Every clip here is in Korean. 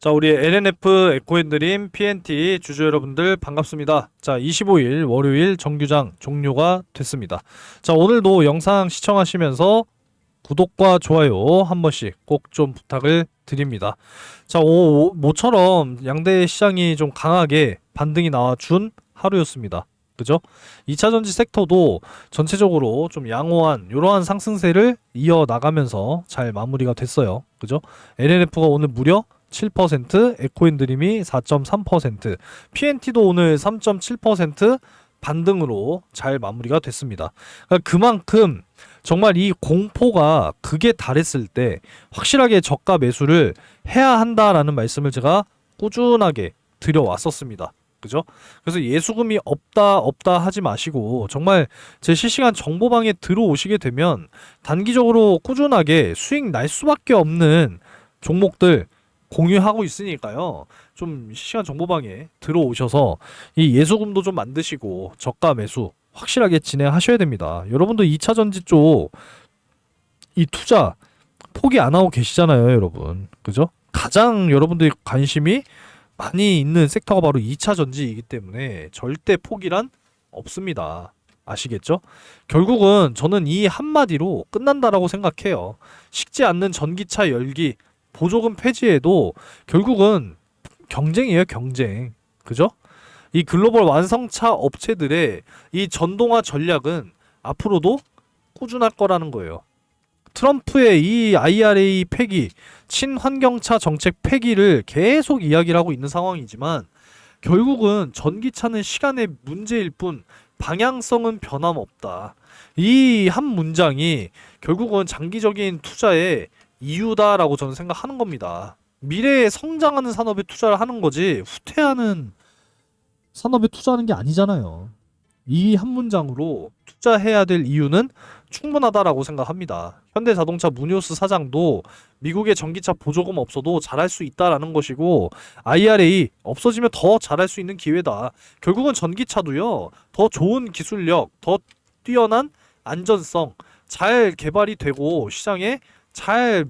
자, 우리 LNF 에코엔드림 PNT 주주 여러분들 반갑습니다. 자, 25일 월요일 정규장 종료가 됐습니다. 자, 오늘도 영상 시청하시면서 구독과 좋아요 한 번씩 꼭 좀 부탁을 드립니다. 자, 오, 오- 모처럼 양대 시장이 좀 강하게 반등이 나와준 하루였습니다. 그죠? 2차 전지 섹터도 전체적으로 좀 양호한 이러한 상승세를 이어 나가면서 잘 마무리가 됐어요. 그죠? LNF가 오늘 무려 7%, 에코인드림이 4.3%, PNT도 오늘 3.7% 반등으로 잘 마무리가 됐습니다. 그러니까 그만큼 정말 이 공포가 극에 달했을 때 확실하게 저가 매수를 해야 한다라는 말씀을 제가 꾸준하게 드려왔었습니다. 그죠? 그래서 예수금이 없다 없다 하지 마시고 정말 제 실시간 정보방에 들어오시게 되면 단기적으로 꾸준하게 수익 날 수밖에 없는 종목들 공유하고 있으니까요. 좀 실시간 정보방에 들어오셔서 이 예수금도 좀 만드시고 저가 매수 확실하게 진행하셔야 됩니다. 여러분도 2차 전지 쪽 이 투자 포기 안 하고 계시잖아요, 여러분. 그죠? 가장 여러분들이 관심이 많이 있는 섹터가 바로 2차 전지이기 때문에 절대 포기란 없습니다. 아시겠죠? 결국은 저는 이 한마디로 끝난다라고 생각해요. 식지 않는 전기차 열기, 보조금 폐지에도 결국은 경쟁이에요, 경쟁. 그죠? 이 글로벌 완성차 업체들의 이 전동화 전략은 앞으로도 꾸준할 거라는 거예요. 트럼프의 이 IRA 폐기, 친환경차 정책 폐기를 계속 이야기를 하고 있는 상황이지만 결국은 전기차는 시간의 문제일 뿐 방향성은 변함없다. 이 한 문장이 결국은 장기적인 투자의 이유다라고 저는 생각하는 겁니다. 미래에 성장하는 산업에 투자를 하는 거지 후퇴하는 산업에 투자하는 게 아니잖아요. 이 한 문장으로 투자해야 될 이유는 충분하다라고 생각합니다. 현대자동차 무니오스 사장도 미국의 전기차 보조금 없어도 잘할 수 있다라는 것이고 IRA 없어지면 더 잘할 수 있는 기회다. 결국은 전기차도요. 더 좋은 기술력, 더 뛰어난 안전성 잘 개발이 되고 시장에 잘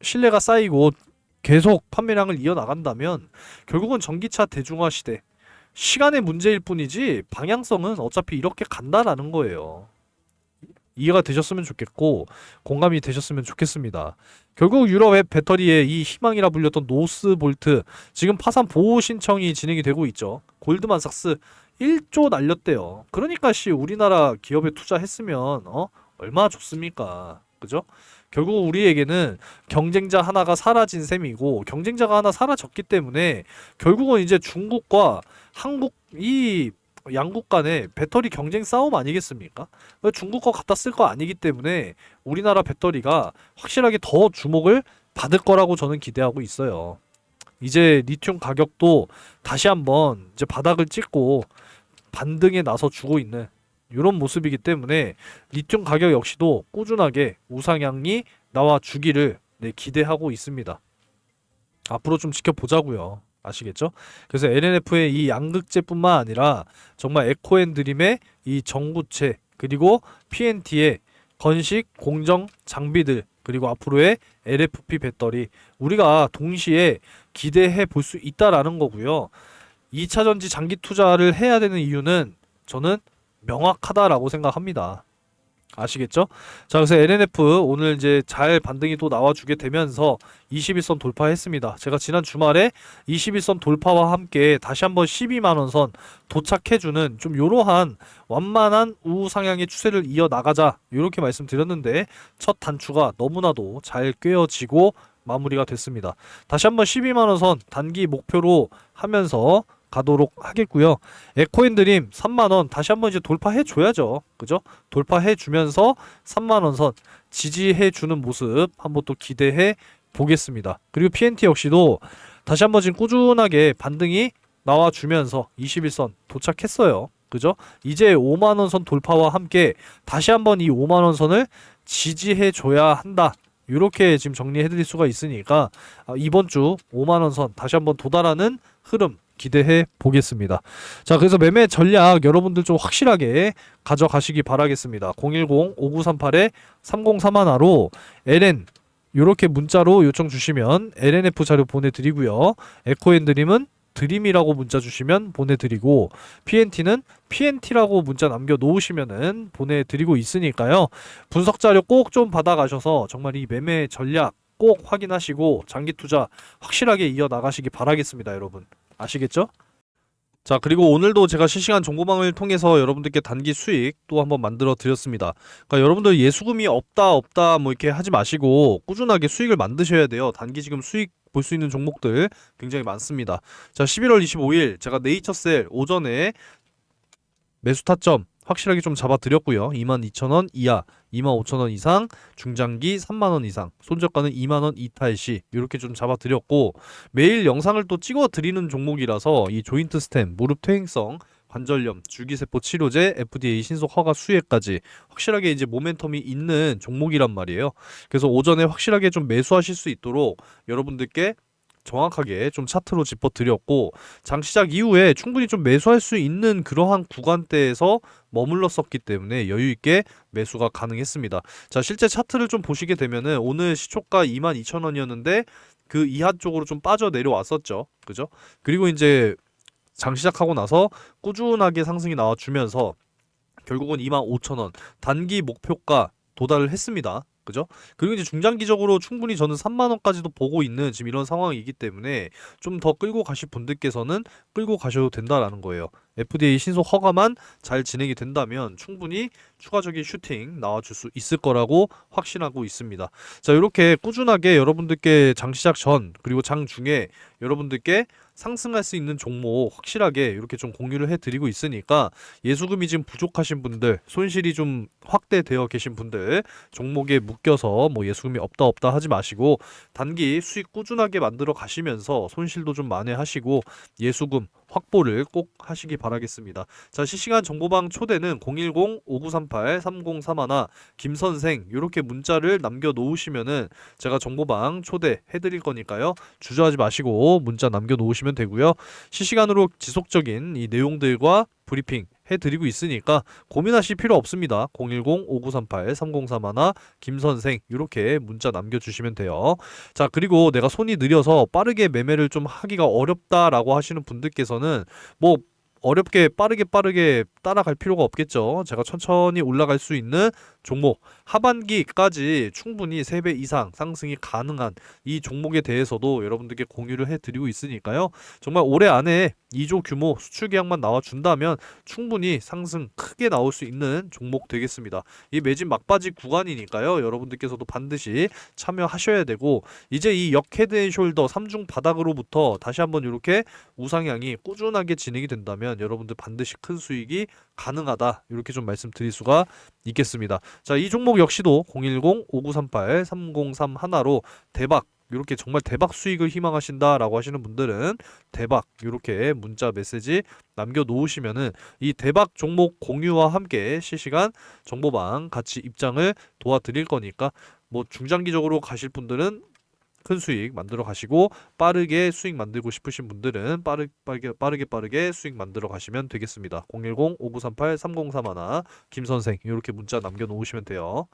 신뢰가 쌓이고 계속 판매량을 이어나간다면 결국은 전기차 대중화 시대 시간의 문제일 뿐이지 방향성은 어차피 이렇게 간다라는 거예요. 이해가 되셨으면 좋겠고 공감이 되셨으면 좋겠습니다. 결국 유럽의 배터리의 이 희망이라 불렸던 노스볼트 지금 파산 보호 신청이 진행이 되고 있죠. 골드만삭스 1조 날렸대요. 그러니까 씨 우리나라 기업에 투자했으면 어 얼마나 좋습니까? 그죠? 결국 우리에게는 경쟁자 하나가 사라진 셈이고 경쟁자가 하나 사라졌기 때문에 결국은 이제 중국과 한국 이 양국 간의 배터리 경쟁 싸움 아니겠습니까? 중국 거 갖다 쓸 거 아니기 때문에 우리나라 배터리가 확실하게 더 주목을 받을 거라고 저는 기대하고 있어요. 이제 리튬 가격도 다시 한번 이제 바닥을 찍고 반등에 나서 주고 있는 이런 모습이기 때문에 리튬 가격 역시도 꾸준하게 우상향이 나와 주기를 네, 기대하고 있습니다. 앞으로 좀 지켜보자고요. 아시겠죠? 그래서 LNF의 이 양극재뿐만 아니라 정말 에코앤드림의 이 전구체 그리고 PNT의 건식 공정 장비들 그리고 앞으로의 LFP 배터리 우리가 동시에 기대해 볼 수 있다라는 거고요. 2차 전지 장기 투자를 해야 되는 이유는 저는 명확하다라고 생각합니다. 아시겠죠? 자, 그래서 LNF 오늘 이제 잘 반등이 또 나와주게 되면서 21선 돌파했습니다. 제가 지난 주말에 21선 돌파와 함께 다시 한번 12만원 선 도착해주는 좀 요러한 완만한 우상향의 추세를 이어 나가자 이렇게 말씀드렸는데 첫 단추가 너무나도 잘 꿰어지고 마무리가 됐습니다. 다시 한번 12만원 선 단기 목표로 하면서 가도록 하겠고요. 에코인드림 3만원 다시 한번 이제 돌파해 줘야죠. 그죠? 돌파해 주면서 3만원 선 지지해 주는 모습 한번 또 기대해 보겠습니다. 그리고 PNT 역시도 다시 한번 지금 꾸준하게 반등이 나와 주면서 21선 도착했어요. 그죠? 이제 5만원 선 돌파와 함께 다시 한번 이 5만원 선을 지지해 줘야 한다. 이렇게 지금 정리해 드릴 수가 있으니까 아, 이번 주 5만 원 선 다시 한번 도달하는 흐름 기대해 보겠습니다. 자, 그래서 매매 전략 여러분들 좀 확실하게 가져가시기 바라겠습니다. 010-5938-3031로 LN 이렇게 문자로 요청 주시면 LNF 자료 보내드리고요. 에코앤드림은 드림이라고 문자 주시면 보내드리고 PNT는 PNT라고 문자 남겨 놓으시면은 보내드리고 있으니까요. 분석 자료 꼭 좀 받아가셔서 정말 이 매매 전략 꼭 확인하시고 장기 투자 확실하게 이어 나가시기 바라겠습니다, 여러분. 아시겠죠? 자, 그리고 오늘도 제가 실시간 정보방을 통해서 여러분들께 단기 수익 또 한번 만들어 드렸습니다. 그러니까 여러분들 예수금이 없다 없다 뭐 이렇게 하지 마시고 꾸준하게 수익을 만드셔야 돼요. 단기 지금 수익 볼 수 있는 종목들 굉장히 많습니다. 자, 11월 25일 제가 네이처셀 오전에 매수 타점 확실하게 좀 잡아 드렸고요. 22,000원 이하, 25,000원 이상, 중장기 3만 원 이상, 손저가는 2만 원 이탈 시 이렇게 좀 잡아 드렸고 매일 영상을 또 찍어 드리는 종목이라서 이 조인트 스템, 무릎 퇴행성 관절염, 줄기세포 치료제, FDA 신속 허가 수혜까지 확실하게 이제 모멘텀이 있는 종목이란 말이에요. 그래서 오전에 확실하게 좀 매수하실 수 있도록 여러분들께 정확하게 좀 차트로 짚어 드렸고 장 시작 이후에 충분히 좀 매수할 수 있는 그러한 구간대에서 머물렀었기 때문에 여유 있게 매수가 가능했습니다. 자, 실제 차트를 좀 보시게 되면은 오늘 시초가 22,000원이었는데 그 이하 쪽으로 좀 빠져 내려왔었죠. 그죠? 그리고 이제 장 시작하고 나서 꾸준하게 상승이 나와 주면서 결국은 25,000원 단기 목표가 도달을 했습니다. 그죠? 그리고 이제 중장기적으로 충분히 저는 3만 원까지도 보고 있는 지금 이런 상황이기 때문에 좀 더 끌고 가실 분들께서는 끌고 가셔도 된다라는 거예요. FDA 신속 허가만 잘 진행이 된다면 충분히 추가적인 슈팅 나와줄 수 있을 거라고 확신하고 있습니다. 자, 이렇게 꾸준하게 여러분들께 장 시작 전 그리고 장 중에 여러분들께 상승할 수 있는 종목 확실하게 이렇게 좀 공유를 해드리고 있으니까 예수금이 지금 부족하신 분들, 손실이 좀 확대되어 계신 분들 종목에 묶여서 뭐 예수금이 없다 없다 하지 마시고 단기 수익 꾸준하게 만들어 가시면서 손실도 좀 만회하시고 예수금 확보를 꼭 하시기 바라겠습니다. 자, 실시간 정보방 초대는 010-5938-3031 김선생 이렇게 문자를 남겨 놓으시면은 제가 정보방 초대 해드릴 거니까요. 주저하지 마시고 문자 남겨 놓으시면 되고요. 실시간으로 지속적인 이 내용들과 브리핑 해드리고 있으니까 고민하실 필요 없습니다. 010-5938-3031 김선생 이렇게 문자 남겨주시면 돼요. 자 그리고 내가 손이 느려서 빠르게 매매를 좀 하기가 어렵다라고 하시는 분들께서는 뭐 어렵게 빠르게 빠르게 따라갈 필요가 없겠죠. 제가 천천히 올라갈 수 있는 종목 하반기까지 충분히 3배 이상 상승이 가능한 이 종목에 대해서도 여러분들께 공유를 해드리고 있으니까요. 정말 올해 안에 2조 규모 수출 계약만 나와준다면 충분히 상승 크게 나올 수 있는 종목 되겠습니다. 이 매진 막바지 구간이니까요. 여러분들께서도 반드시 참여하셔야 되고 이제 이 역헤드앤숄더 3중 바닥으로부터 다시 한번 이렇게 우상향이 꾸준하게 진행이 된다면 여러분들 반드시 큰 수익이 가능하다 이렇게 좀 말씀드릴 수가 있겠습니다. 자, 이 종목 역시도 010-5938-303 하나로 대박 이렇게 정말 대박 수익을 희망하신다라고 하시는 분들은 대박 이렇게 문자 메시지 남겨 놓으시면은 이 대박 종목 공유와 함께 실시간 정보방 같이 입장을 도와드릴 거니까 뭐 중장기적으로 가실 분들은 큰 수익 만들어 가시고 빠르게 수익 만들고 싶으신 분들은 빠르, 빠르게 빠르게 빠르게 수익 만들어 가시면 되겠습니다. 010-5938-3031 김선생 이렇게 문자 남겨 놓으시면 돼요.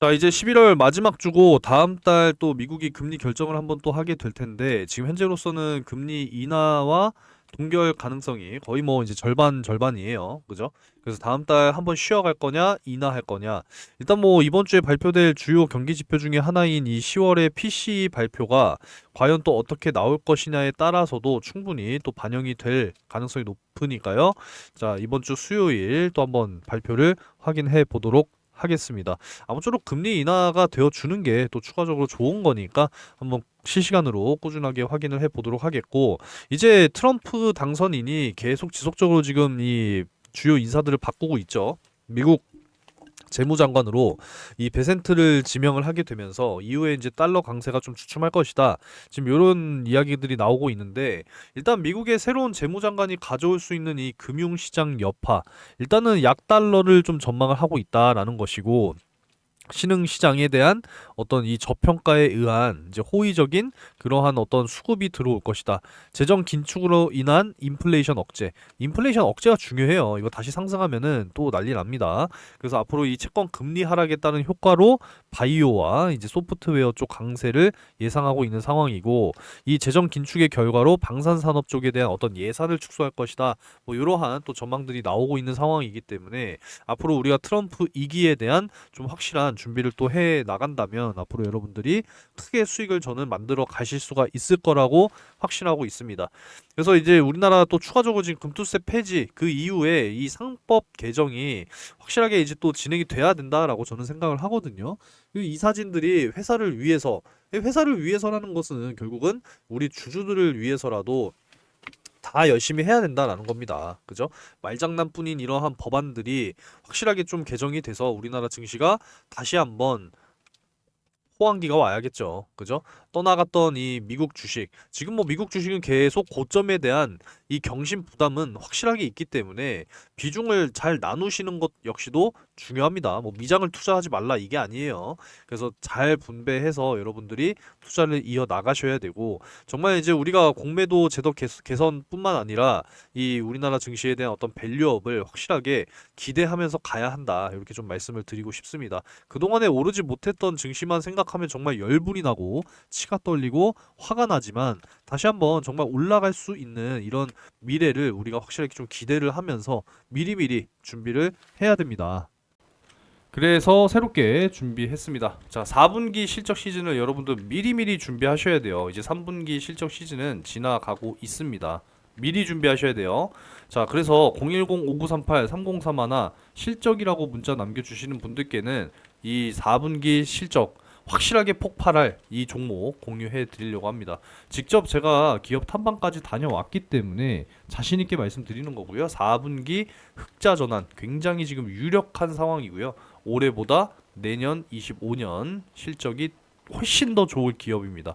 자, 이제 11월 마지막 주고 다음 달 또 미국이 금리 결정을 한번 또 하게 될 텐데 지금 현재로서는 금리 인하와 동결 가능성이 거의 뭐 이제 절반 절반이에요. 그죠? 그래서 다음 달 한번 쉬어갈 거냐, 인하할 거냐. 일단 뭐 이번 주에 발표될 주요 경기 지표 중에 하나인 이 10월의 PC 발표가 과연 또 어떻게 나올 것이냐에 따라서도 충분히 또 반영이 될 가능성이 높으니까요. 자, 이번 주 수요일 또 한번 발표를 확인해 보도록 하겠습니다. 아무쪼록 금리 인하가 되어 주는 게 또 추가적으로 좋은 거니까 한번 실시간으로 꾸준하게 확인을 해 보도록 하겠고 이제 트럼프 당선인이 계속 지속적으로 지금 이 주요 인사들을 바꾸고 있죠. 미국 재무장관으로 이 베센트를 지명을 하게 되면서 이후에 이제 달러 강세가 좀 주춤할 것이다. 지금 이런 이야기들이 나오고 있는데 일단 미국의 새로운 재무장관이 가져올 수 있는 이 금융시장 여파 일단은 약달러를 좀 전망을 하고 있다라는 것이고 신흥 시장에 대한 어떤 이 저평가에 의한 이제 호의적인 그러한 어떤 수급이 들어올 것이다. 재정 긴축으로 인한 인플레이션 억제. 인플레이션 억제가 중요해요. 이거 다시 상승하면은 또 난리 납니다. 그래서 앞으로 이 채권 금리 하락에 따른 효과로 바이오와 이제 소프트웨어 쪽 강세를 예상하고 있는 상황이고 이 재정 긴축의 결과로 방산 산업 쪽에 대한 어떤 예산을 축소할 것이다. 뭐 이러한 또 전망들이 나오고 있는 상황이기 때문에 앞으로 우리가 트럼프 이기에 대한 좀 확실한 준비를 또 해 나간다면 앞으로 여러분들이 크게 수익을 저는 만들어 가실 수가 있을 거라고 확신하고 있습니다. 그래서 이제 우리나라 또 추가적으로 지금 금투세 폐지 그 이후에 이 상법 개정이 확실하게 이제 또 진행이 돼야 된다라고 저는 생각을 하거든요. 그이 사진들이 회사를 위해서 회사를 위해서라는 것은 결국은 우리 주주들을 위해서라도 다 열심히 해야 된다라는 겁니다. 그죠? 말장난뿐인 이러한 법안들이 확실하게 좀 개정이 돼서 우리나라 증시가 다시 한번 호황기가 와야겠죠. 그죠? 떠나갔던 이 미국 주식. 지금 뭐 미국 주식은 계속 고점에 대한 이 경신 부담은 확실하게 있기 때문에 비중을 잘 나누시는 것 역시도 중요합니다. 뭐 미장을 투자하지 말라 이게 아니에요. 그래서 잘 분배해서 여러분들이 투자를 이어 나가셔야 되고 정말 이제 우리가 공매도 제도 개선- 개선뿐만 아니라 이 우리나라 증시에 대한 어떤 밸류업을 확실하게 기대하면서 가야 한다. 이렇게 좀 말씀을 드리고 싶습니다. 그동안에 오르지 못했던 증시만 생각 하면 정말 열불이 나고 치가 떨리고 화가 나지만 다시 한번 정말 올라갈 수 있는 이런 미래를 우리가 확실하게 좀 기대를 하면서 미리미리 준비를 해야 됩니다. 그래서 새롭게 준비했습니다. 자, 4분기 실적 시즌을 여러분들 미리미리 준비하셔야 돼요. 이제 3분기 실적 시즌은 지나가고 있습니다. 미리 준비하셔야 돼요. 자, 그래서 010-5938-3031 실적이라고 문자 남겨주시는 분들께는 이 4분기 실적 확실하게 폭발할 이 종목 공유해 드리려고 합니다. 직접 제가 기업 탐방까지 다녀왔기 때문에 자신 있게 말씀드리는 거고요. 4분기 흑자 전환 굉장히 지금 유력한 상황이고요. 올해보다 내년 25년 실적이 훨씬 더 좋을 기업입니다.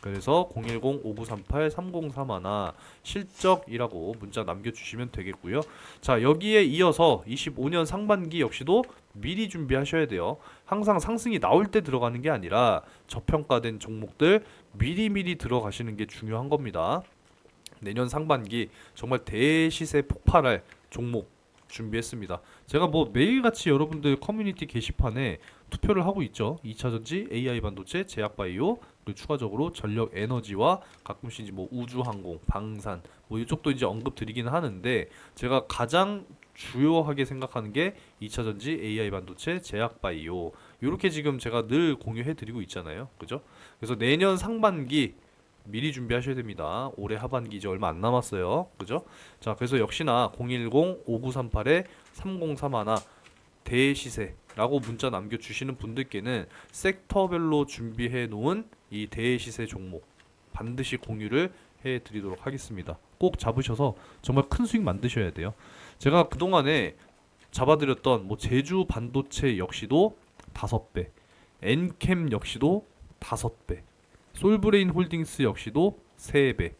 그래서 010-5938-3031 실적이라고 문자 남겨주시면 되겠고요. 자 여기에 이어서 25년 상반기 역시도 미리 준비하셔야 돼요. 항상 상승이 나올 때 들어가는 게 아니라 저평가된 종목들 미리미리 들어가시는 게 중요한 겁니다. 내년 상반기 정말 대시세 폭발할 종목 준비했습니다. 제가 뭐 매일같이 여러분들 커뮤니티 게시판에 투표를 하고 있죠. 2차전지, AI 반도체, 제약바이오, 그리고 추가적으로 전력 에너지와 가끔씩 이제 뭐 우주항공, 방산 뭐 이쪽도 이제 언급 드리기는 하는데 제가 가장 주요하게 생각하는 게 2차전지, AI 반도체, 제약바이오 이렇게 지금 제가 늘 공유해 드리고 있잖아요. 그죠? 그래서 내년 상반기 미리 준비하셔야 됩니다. 올해 하반기 이제 얼마 안 남았어요. 그죠? 자, 그래서 역시나 010-5938-3031 대시세라고 문자 남겨주시는 분들께는 섹터별로 준비해 놓은 이 대시세 종목 반드시 공유를 해 드리도록 하겠습니다. 꼭 잡으셔서 정말 큰 수익 만드셔야 돼요. 제가 그동안에 잡아드렸던 뭐 제주 반도체 역시도 다섯 배, 엔캠 역시도 다섯 배, 솔브레인 홀딩스 역시도 3배.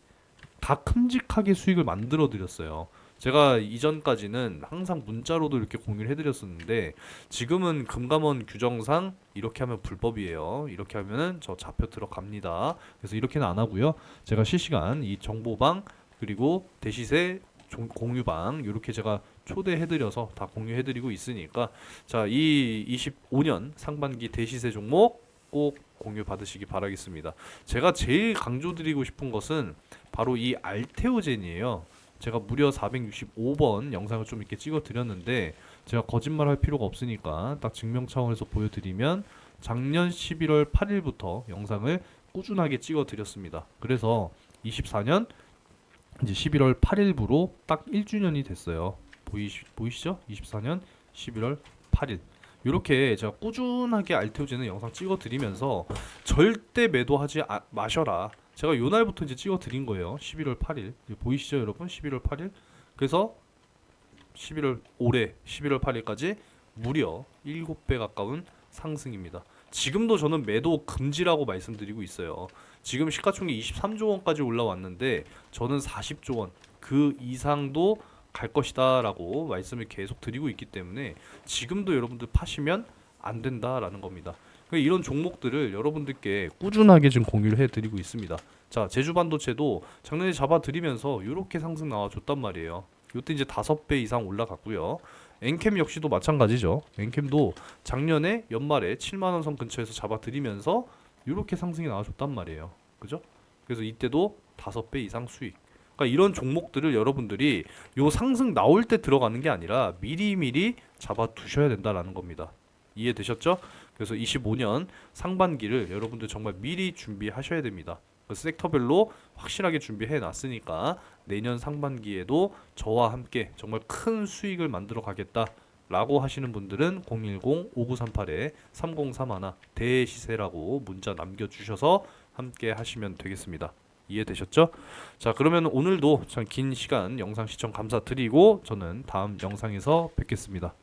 다 큼직하게 수익을 만들어 드렸어요. 제가 이전까지는 항상 문자로도 이렇게 공유를 해드렸었는데 지금은 금감원 규정상 이렇게 하면 불법이에요. 이렇게 하면은 저 잡혀 들어갑니다. 그래서 이렇게는 안 하고요. 제가 실시간 이 정보방 그리고 대시세 종- 공유방 이렇게 제가 초대해드려서 다 공유해드리고 있으니까 자 이 25년 상반기 대시세 종목 꼭 공유 받으시기 바라겠습니다. 제가 제일 강조드리고 싶은 것은 바로 이 알테오젠이에요. 제가 무려 465번 영상을 좀 이렇게 찍어 드렸는데 제가 거짓말 할 필요가 없으니까 딱 증명 차원에서 보여드리면 작년 11월 8일부터 영상을 꾸준하게 찍어 드렸습니다. 그래서 24년 이제 11월 8일부로 딱 1주년이 됐어요. 보이시, 보이시죠? 24년 11월 8일. 이렇게 제가 꾸준하게 알테오제는 영상 찍어 드리면서 절대 매도하지 아- 마셔라. 제가 요 날부터 이제 찍어 드린 거예요. 11월 8일. 보이시죠, 여러분? 11월 8일. 그래서 11월 올해 11월 8일까지 무려 7배 가까운 상승입니다. 지금도 저는 매도 금지라고 말씀드리고 있어요. 지금 시가총액 23조 원까지 올라왔는데 저는 40조 원 그 이상도 갈 것이다라고 말씀을 계속 드리고 있기 때문에 지금도 여러분들 파시면 안 된다라는 겁니다. 이런 종목들을 여러분들께 꾸준하게 지금 공유를 해드리고 있습니다. 자 제주 반도체도 작년에 잡아드리면서 이렇게 상승 나와줬단 말이에요. 이때 이제 다섯 배 이상 올라갔고요. 엔캠 역시도 마찬가지죠. 엔캠도 작년에 연말에 7만 원선 근처에서 잡아드리면서 이렇게 상승이 나와줬단 말이에요. 그죠? 그래서 이때도 다섯 배 이상 수익. 그러니까 이런 종목들을 여러분들이 요 상승 나올 때 들어가는 게 아니라 미리미리 잡아 두셔야 된다라는 겁니다. 이해되셨죠? 그래서 25년 상반기를 여러분들 정말 미리 준비하셔야 됩니다. 그 섹터별로 확실하게 준비해 놨으니까 내년 상반기에도 저와 함께 정말 큰 수익을 만들어 가겠다 라고 하시는 분들은 010-5938-3031 대시세라고 문자 남겨주셔서 함께 하시면 되겠습니다. 이해되셨죠? 자 그러면 오늘도 참 긴 시간 영상 시청 감사드리고 저는 다음 영상에서 뵙겠습니다.